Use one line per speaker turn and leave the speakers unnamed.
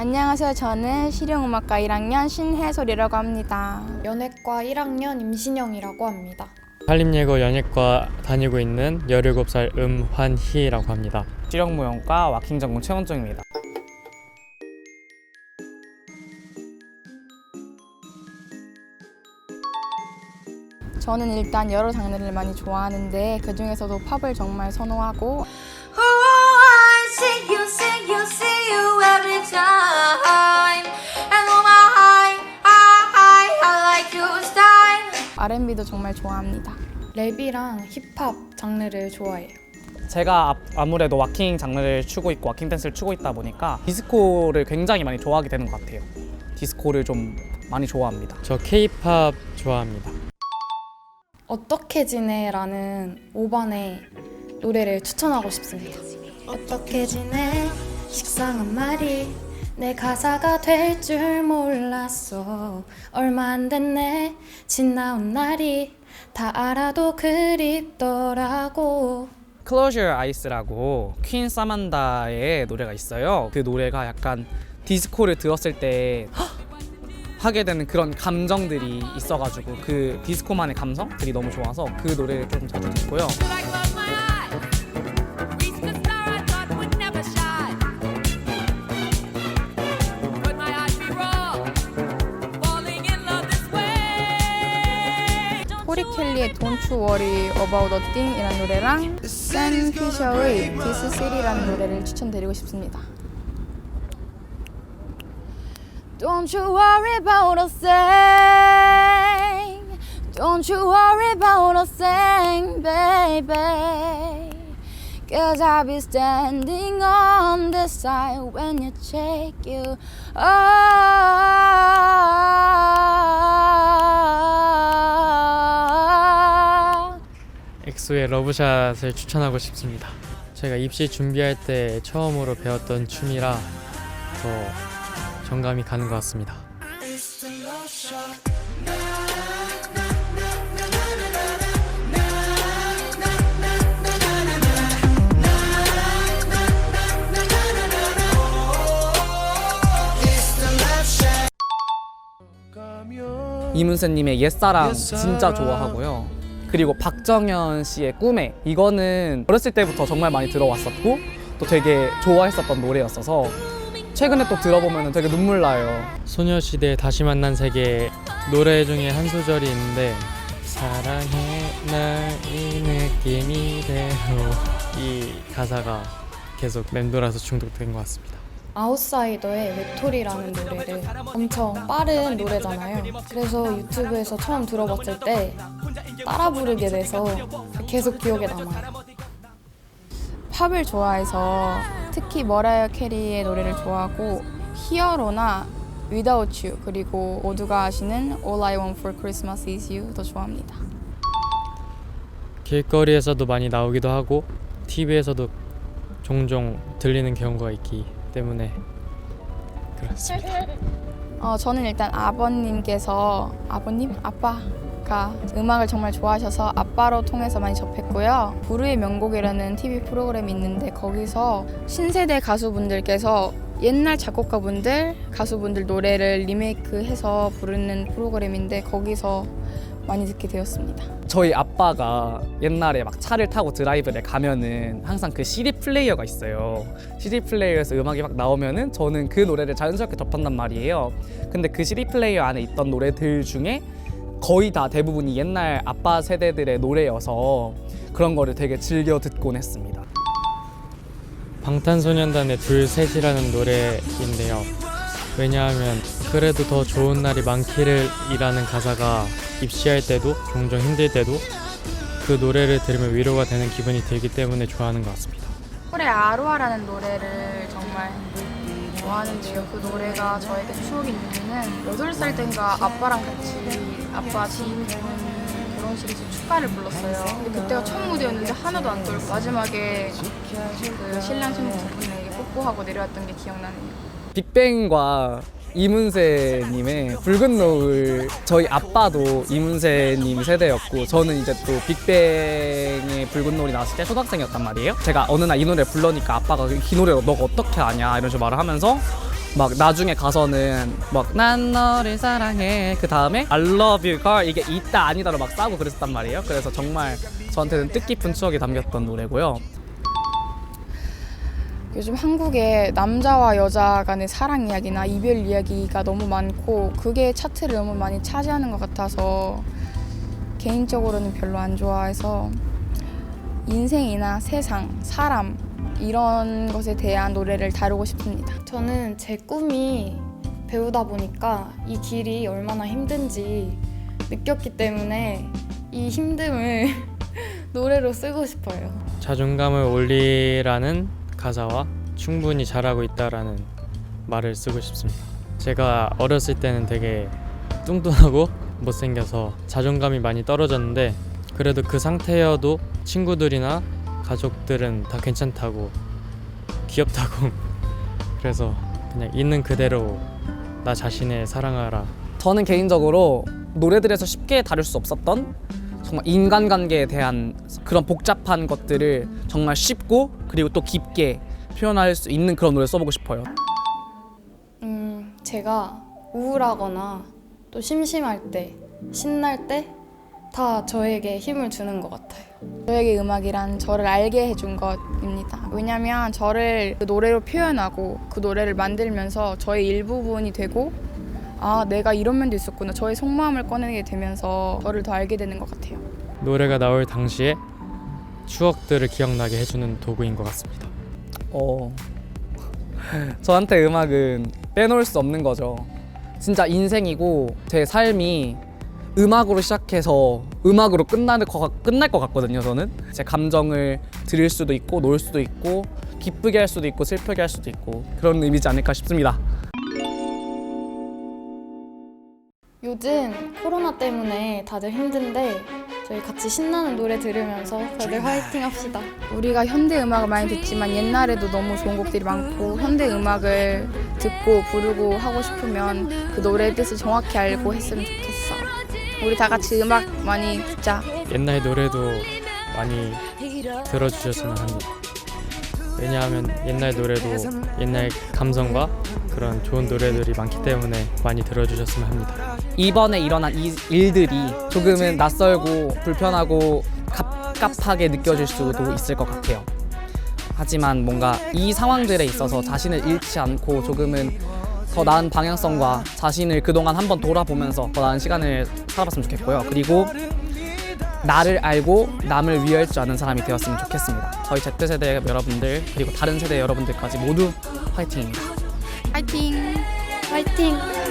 안녕하세요. 저는 실용음악과 1학년 신혜솔이라고 합니다.
연예과 1학년 임신영이라고 합니다.
한림예고 연예과 다니고 있는 17살 음환희라고 합니다.
실용무용과 와킹 전공 최원정입니다.
저는 일단 여러 장르를 많이 좋아하는데 그 중에서도 팝을 정말 선호하고 R&B도 정말 좋아합니다.
랩이랑 힙합 장르를 좋아해요.
제가 아- 아무래도 와킹 장르를 추고 있고 와킹 댄스를 추고 있다 보니까 디스코를 굉장히 많이 좋아하게 되는 것 같아요. 디스코를 좀 많이 좋아합니다.
저 K-팝 좋아합니다.
어떻게 지내라는 5반의 노래를 추천하고 싶습니다. 어떻게 지내? 식상한 말이 내 가사가 될 줄 몰랐어. 얼마 안 됐네. 지나온 날이 다 알아도 그립더라고.
Close Your Eyes라고 퀸 사만다의 노래가 있어요. 그 노래가 약간 디스코를 들었을 때 하게 되는 그런 감정들이 있어가지고 그 디스코만의 감성들이 너무 좋아서 그 노래를 좀 자주 듣고요.
코리 켈리의 Don't You Worry About a Thing 이라는 노래랑 샘 피셔의 This City라는 노래를 추천드리고 싶습니다. Don't you worry about a thing. Don't you worry about a thing, baby. Cause I'll be standing on the side when you check you out.
엑소의 러브샷을 추천하고 싶습니다. 제가 입시 준비할 때 처음으로 배웠던 춤이라 더 정감이 가는 것 같습니다.
이문세님의 옛사랑 진짜 좋아하고요. 그리고 박정현 씨의 꿈에 이거는 어렸을 때부터 정말 많이 들어왔었고 또 되게 좋아했었던 노래였어서 최근에 또 들어보면 되게 눈물 나요.
소녀시대 다시 만난 세계 노래 중에 한 소절이 있는데 사랑해 날 이 느낌이대로 이 가사가 계속 맴돌아서 중독된 것 같습니다.
아웃사이더의 외톨이라는 노래를 엄청 빠른 노래잖아요. 그래서 유튜브에서 처음 들어봤을 때 따라 부르게 돼서 계속 기억에 남아요.
팝을 좋아해서 특히 머라이어 캐리의 노래를 좋아하고 히어로나 Without You 그리고 모두가 아시는 All I Want for Christmas Is You도 좋아합니다.
길거리에서도 많이 나오기도 하고 TV에서도 종종 들리는 경우가 있기 때문에 그렇습니다.
어, 저는 일단 아버님께서 아버님 아빠가 음악을 정말 좋아하셔서 아빠로 통해서 많이 접했고요. 부르의 명곡이라는 TV 프로그램이 있는데 거기서 신세대 가수분들께서 옛날 작곡가분들 가수분들 노래를 리메이크해서 부르는 프로그램인데 거기서 많이 듣게 되었습니다.
저희 아빠가 옛날에 막 차를 타고 드라이브를 가면은 항상 그 CD 플레이어가 있어요. CD 플레이어에서 음악이 막 나오면은 저는 그 노래를 자연스럽게 접한단 말이에요. 근데 그 CD 플레이어 안에 있던 노래들 중에 거의 다 대부분이 옛날 아빠 세대들의 노래여서 그런 거를 되게 즐겨 듣곤 했습니다.
방탄소년단의 둘 셋이라는 노래인데요. 왜냐하면 그래도 더 좋은 날이 많기를 이라는 가사가 입시할 때도 종종 힘들 때도 그 노래를 들으면 위로가 되는 기분이 들기 때문에 좋아하는 것 같습니다.
콜의 아로하라는 노래를 정말 좋아하는데요. 그 노래가 저에게 추억인 이유는 8살 때인가 아빠랑 같이 아빠 지인 결혼, 결혼식에서 축가를 불렀어요. 근데 그때가 첫 무대였는데 하나도 안 떨고 마지막에 그 신랑 신부 두 분에게 뽀뽀하고 내려왔던 게 기억나네요.
빅뱅과 이문세님의 붉은 노을 저희 아빠도 이문세님 세대였고 저는 이제 또 빅뱅의 붉은 노을이 나왔을 때 초등학생이었단 말이에요. 제가 어느 날 이 노래 부르니까 아빠가 이 노래 너가 어떻게 아냐 이런 식으로 말을 하면서 막 나중에 가서는 막 난 너를 사랑해. 그 다음에 I love you girl. 이게 있다 아니다로 막 싸고 그랬단 말이에요. 그래서 정말 저한테는 뜻깊은 추억이 담겼던 노래고요
요즘 한국에 남자와 여자 간의 사랑 이야기나 이별 이야기가 너무 많고 그게 차트를 너무 많이 차지하는 것 같아서 개인적으로는 별로 안 좋아해서 인생이나 세상, 사람 이런 것에 대한 노래를 다루고 싶습니다.
저는 제 꿈이 배우다 보니까 이 길이 얼마나 힘든지 느꼈기 때문에 이 힘듦을 노래로 쓰고 싶어요.
자존감을 올리라는 가사와 충분히 잘하고 있다라는 말을 쓰고 싶습니다. 제가 어렸을 때는 되게 뚱뚱하고 못생겨서 자존감이 많이 떨어졌는데 그래도 그 상태여도 친구들이나 가족들은 다 괜찮다고 귀엽다고 그래서 그냥 있는 그대로 나 자신을 사랑하라
저는 개인적으로 노래들에서 쉽게 다룰 수 없었던 정말 인간관계에 대한 그런 복잡한 것들을 정말 쉽고 그리고 또 깊게 표현할 수 있는 그런 노래 써보고 싶어요.
음, 제가 우울하거나 또 심심할 때, 신날 때 다 저에게 힘을 주는 것 같아요.
저에게 음악이란 저를 알게 해준 것입니다. 왜냐면 저를 그 노래로 표현하고 그 노래를 만들면서 저의 일부분이 되고 아 내가 이런 면도 있었구나 저의 속마음을 꺼내게 되면서 저를 더 알게 되는 것 같아요.
노래가 나올 당시에 추억들을 기억나게 해주는 도구인 것 같습니다.
어, 저한테 음악은 빼놓을 수 없는 거죠. 진짜 인생이고 제 삶이 음악으로 시작해서 음악으로 끝날 것, 같- 끝날 것 같거든요. 저는 제 감정을 드릴 수도 있고 놀 수도 있고 기쁘게 할 수도 있고 슬프게 할 수도 있고 그런 의미지 않을까 싶습니다.
요즘 코로나 때문에 다들 힘든데 저희 같이 신나는 노래 들으면서 다들 화이팅 합시다.
우리가 현대 음악을 많이 듣지만 옛날에도 너무 좋은 곡들이 많고 현대 음악을 듣고 부르고 하고 싶으면 그 노래의 뜻을 정확히 알고 했으면 좋겠어. 우리 다 같이 음악 많이 듣자.
옛날 노래도 많이 들어주셨으면 합니다. 왜냐하면 옛날 노래도 옛날 감성과 그런 좋은 노래들이 많기 때문에 많이 들어주셨으면 합니다.
이번에 일어난 이 일들이 조금은 낯설고 불편하고 갑갑하게 느껴질 수도 있을 것 같아요. 하지만 뭔가 이 상황들에 있어서 자신을 잃지 않고 조금은 더 나은 방향성과 자신을 그동안 한번 돌아보면서 더 나은 시간을 살아봤으면 좋겠고요. 그리고 나를 알고 남을 위할 줄 아는 사람이 되었으면 좋겠습니다. 저희 Z세대 여러분들 그리고 다른 세대 여러분들까지 모두 화이팅입니다.
파이팅!
화이팅!